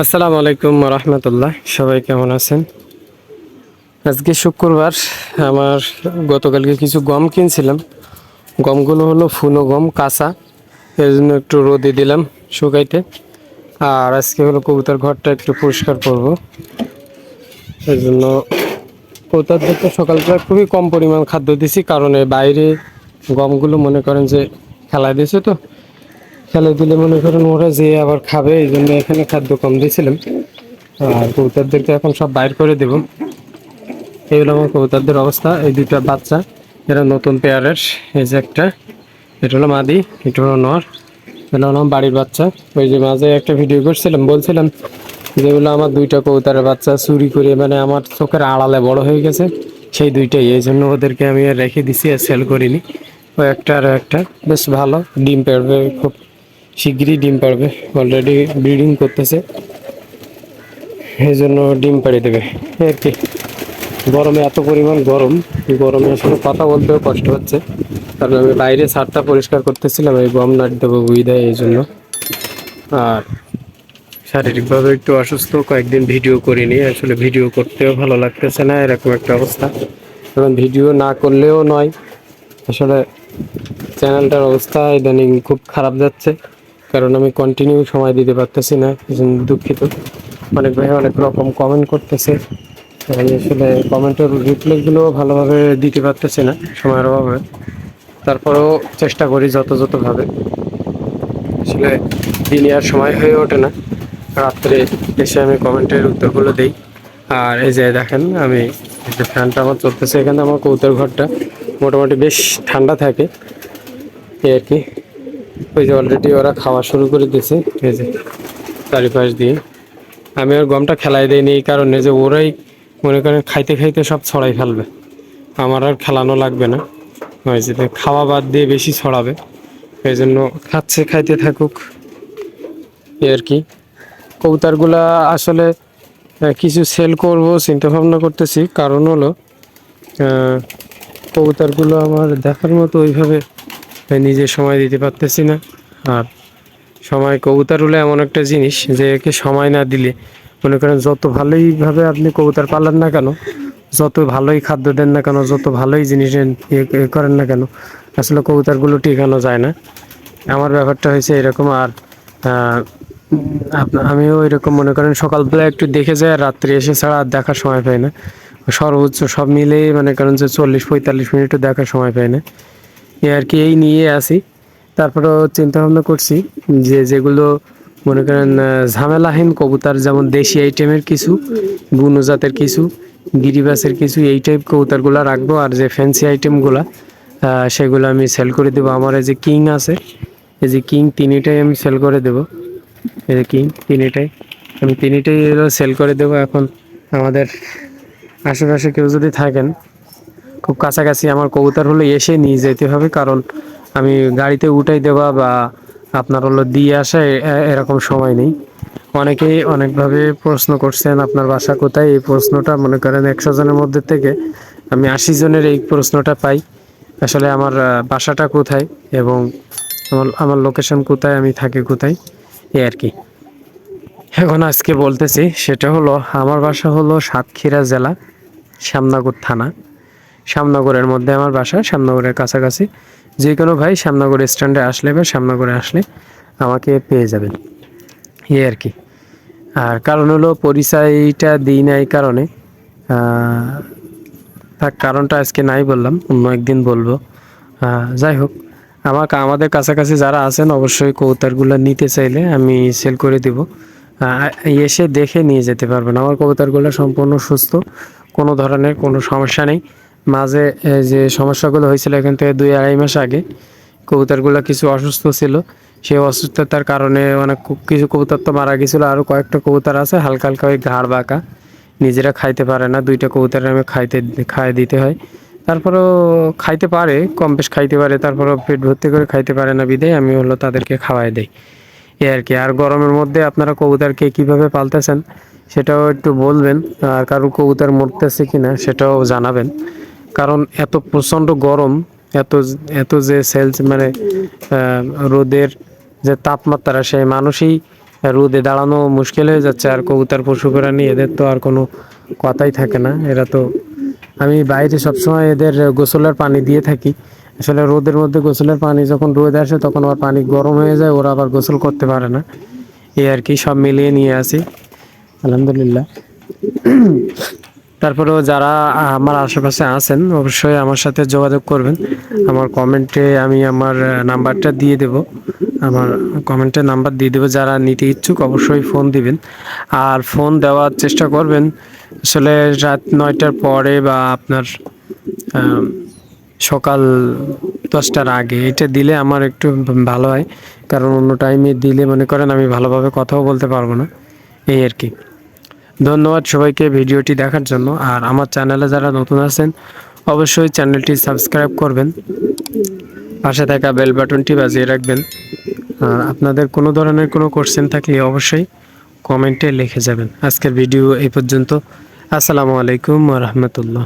আসসালামু আলাইকুম রহমতুল্লাহ। সবাই কেমন আছেন? আজকে শুক্রবার, আমার গতকালকে কিছু গম কিনছিলাম। গমগুলো হলো ফুনো গম, কাঁচা। এর জন্য একটু রোদে দিলাম শুকাইতে। আর আজকে হলো কবুতর ঘরটা একটু পরিষ্কার করব। এই জন্য কবুতরদেরকে সকালবেলা খুবই কম পরিমাণ খাদ্য দিছি, কারণ বাইরে গমগুলো মনে করেন যে খেলায় দিয়েছে তো। খেলে দিলে মনে করেন ওরা যে আবার খাবে, এই জন্য এখানে খাদ্য কম দিয়েছিলাম। আর কবুতরদেরকে এখন সব বাইর করে দেব। এই হলো আমার কবুতরদের অবস্থা। এই দুইটা বাচ্চা, এরা নতুন পেয়ারের এই যে একটা, এটা হলো মাদি, এটা হলো নর, এটা হলো বাড়ির বাচ্চা। ওই যে মাঝে একটা ভিডিও করছিলাম, বলছিলাম যেগুলো আমার দুইটা কবুতরের বাচ্চা চুরি করে মানে আমার চোখের আড়ালে বড় হয়ে গেছে। সেই দুইটাই, এই জন্য ওদেরকে আমি আর রেখে দিছি আর সেল করিনি। ও একটা আর একটা, বেশ ভালো, ডিম পারবে খুব শিগগিরই ডিম পারবে অলরেডি ব্রিডিং করতেছে। এই জন্য ডিম পাড়ি দেবে। আর কি? গরমে এত পরিমাণ গরম, গরমে আসলে কথা বলতেও কষ্ট হচ্ছে। কারণ আমি বাইরে ছাদটা পরিষ্কার করতেছিলাম, এই গম নাট দেবো দেয় এই জন্য। আর শারীরিকভাবে একটু অসুস্থ, কয়েকদিন ভিডিও করিনি, আসলে ভিডিও করতেও ভালো লাগতেছে না, এরকম একটা অবস্থা। এবং ভিডিও না করলেও নয়। আসলে চ্যানেলটার অবস্থা ইদানিং খুব খারাপ যাচ্ছে। কারণ আমি কন্টিনিউ সময় দিতে পারতেছি না দুঃখিত। অনেক ভাই অনেক রকম কমেন্ট করতেছে। আমি আসলে কমেন্টের রিপ্লাইগুলো ভালোভাবে দিতে পারতেছি না, সময়ের অভাবে। তারপরেও চেষ্টা করি যথাযথভাবে। আসলে দিনে আর সময় হয়ে ওঠে না। রাত্রে এসে আমি কমেন্টের উত্তরগুলো দিই। আর এই যে দেখেন, আমি যে ফ্যানটা আমার চলতেছে এখানে, আমার কৌতর ঘরটা মোটামুটি বেশ ঠান্ডা থাকে। এই আর কি। ওই যে অলরেডি ওরা খাওয়া শুরু করে দিয়েছে, এই যে চারিপাশ দিয়ে। আমি আর গমটা খেলাই দিইনি এই কারণে যে ওরাই মনে করেন খাইতে খাইতে সব ছড়াই ফেলবে। আমার আর খেলানো লাগবে না। ওই যে খাওয়া বাদ দিয়ে বেশি ছড়াবে। এই জন্য খাচ্ছে, খাইতে থাকুক। এই আর কি। কবুতরগুলা আসলে কিছু সেল করব, চিন্তা ভাবনা করতেছি। কারণ হলো কবুতরগুলো আমার দেখার মতো ওইভাবে নিজে সময় দিতে পারতেছি না। আর সময় কবুতর হলো এমন একটা জিনিস যে একে সময় না দিলে মনে করেন যত ভালোইভাবে আপনি কবুতর পালেন না কেন, যত ভালোই খাদ্য দেন না কেন, যত ভালোই জিনিস করেন না কেন, আসলে কবুতরগুলো টিকানো যায় না। আমার ব্যাপারটা হয়েছে এরকম আর আমিও এরকম মনে করেন সকালবেলা একটু দেখে আর রাত্রে এসে ছাড়া আর দেখার সময় পাই না। সর্বোচ্চ সব মিলেই মনে করেন যে চল্লিশ পঁয়তাল্লিশ মিনিটও দেখার সময় পাই না। আর কি, এই নিয়ে আসি তারপরেও চিন্তা ভাবনা করছি যে যেগুলো মনে করেন ঝামেলাহীন কবুতর, যেমন দেশি আইটেমের কিছু, বুনো জাতের কিছু, গিরিবাসের কিছু, এই টাইপ কবুতরগুলো রাখব। আর যে ফ্যান্সি আইটেমগুলো সেগুলো আমি সেল করে দেবো। আমার এই যে কিং আছে, এই যে কিং তিনটাই আমি সেল করে দেবো। এই যে কিং তিনটাই, আমি তিনটাই সেল করে দেবো। এখন আমাদের আশেপাশে কেউ যদি থাকেন খুব কাছাকাছি আমার কবুতর হলো এসে নিয়ে যেতে হবে, কারণ আমি গাড়িতে উঠাই দেওয়া বা আপনার হলো দিয়ে আসা এ- এ- এরকম সময় নেই। অনেকেই অনেকভাবে প্রশ্ন করছেন, আপনার বাসা কোথায়? এই প্রশ্নটা মনে করেন একশো জনের মধ্যে থেকে আমি আশি জনের এই প্রশ্নটা পাই, আসলে আমার বাসাটা কোথায় এবং আমার আমার লোকেশন কোথায়, আমি থাকি কোথায় এই আর কি। এখন আজকে বলতেছি, সেটা হলো, আমার বাসা হলো সাতক্ষীরা জেলা, শ্যামনগর থানা। শ্যামনগরের মধ্যে আমার বাসা, শ্যামনগরের কাছাকাছি। যে কোনো ভাই শ্যামনগর স্ট্যান্ডে আসলে বা শ্যামনগরে আসলে আমাকে পেয়ে যাবেন। এই আর কি। আর কারণ হলো পরিচয়টা দিই না এই কারণে তার কারণটা আজকে নাই বললাম, অন্য একদিন বলব। যাই হোক, আমার আমাদের কাছাকাছি যারা আছেন অবশ্যই কবুতরগুলো নিতে চাইলে আমি সেল করে দিব। এসে দেখে নিয়ে যেতে পারবেন। আমার কবুতরগুলো সম্পূর্ণ সুস্থ, কোনো ধরনের কোনো সমস্যা নেই। মাঝে যে সমস্যাগুলো হয়েছিল এখান থেকে দুই আড়াই মাস আগে, কবুতরগুলো কিছু অসুস্থ ছিল। সেই অসুস্থতার কারণে অনেক কিছু কবুতর তো মারা গেছিল আরও কয়েকটা কবুতর আছে, হালকা হালকা ওই ঘাড় বাঁকা। নিজেরা খাইতে পারে না, দুইটা কবুতরের আমি খাইতে খাইয়ে দিতে হয়। তারপরেও খাইতে পারে, কম বেশ খাইতে পারে, তারপরেও পেট ভর্তি করে খাইতে পারে না বিদায়, আমি হলো তাদেরকে খাওয়াই দেই। এই আর কি, আর গরমের মধ্যে আপনারা কবুতরকে কীভাবে পালতেছেন, সেটাও একটু বলবেন, আর কারও কবুতর মরতেছে কিনা, সেটাও জানাবেন। কারণ এত প্রচণ্ড গরম, এত এত যে সেলস মানে রোদের যে তাপমাত্রা, সেই মানুষই রোদে দাঁড়ানো মুশকিল হয়ে যাচ্ছে। আর কবুতর, পশু প্রাণী এদের তো আর কোনো কথাই থাকে না। এরা তো, আমি বাইরে সবসময় এদের গোসলের পানি দিয়ে থাকি। আসলে রোদের মধ্যে গোসলের পানি যখন রোদ আসে, তখন আবার পানি গরম হয়ে যায়, ওরা আবার গোসল করতে পারে না। এই আর কি, সব মিলিয়ে নিয়ে আসি। আলহামদুলিল্লাহ। তারপরেও যারা আমার আশেপাশে আছেন, অবশ্যই আমার সাথে যোগাযোগ করবেন। আমার কমেন্টে আমি আমার নাম্বারটা দিয়ে দেব। আমার কমেন্টে নাম্বার দিয়ে দেবো। যারা নিতে ইচ্ছুক, অবশ্যই ফোন দিবেন। আর ফোন দেওয়ার চেষ্টা করবেন। আসলে রাত নয়টার পরে বা আপনার সকাল দশটার আগে, এটা দিলে আমার একটু ভালো হয়। কারণ অন্য টাইমে দিলে মনে করেন আমি ভালোভাবে কথাও বলতে পারব না। এই আর কি। ধন্যবাদ সবাইকে ভিডিওটি দেখার জন্য। আর আমার চ্যানেলে যারা নতুন আছেন, অবশ্যই চ্যানেলটি সাবস্ক্রাইব করবেন। পাশে থাকা বেল বাটনটি বাজিয়ে রাখবেন। আর আপনাদের কোনো ধরনের কোনো কোশ্চেন থাকলে অবশ্যই কমেন্টে লিখে যাবেন। আজকের ভিডিও এই পর্যন্ত। আসসালামু আলাইকুম রহমতুল্লাহ।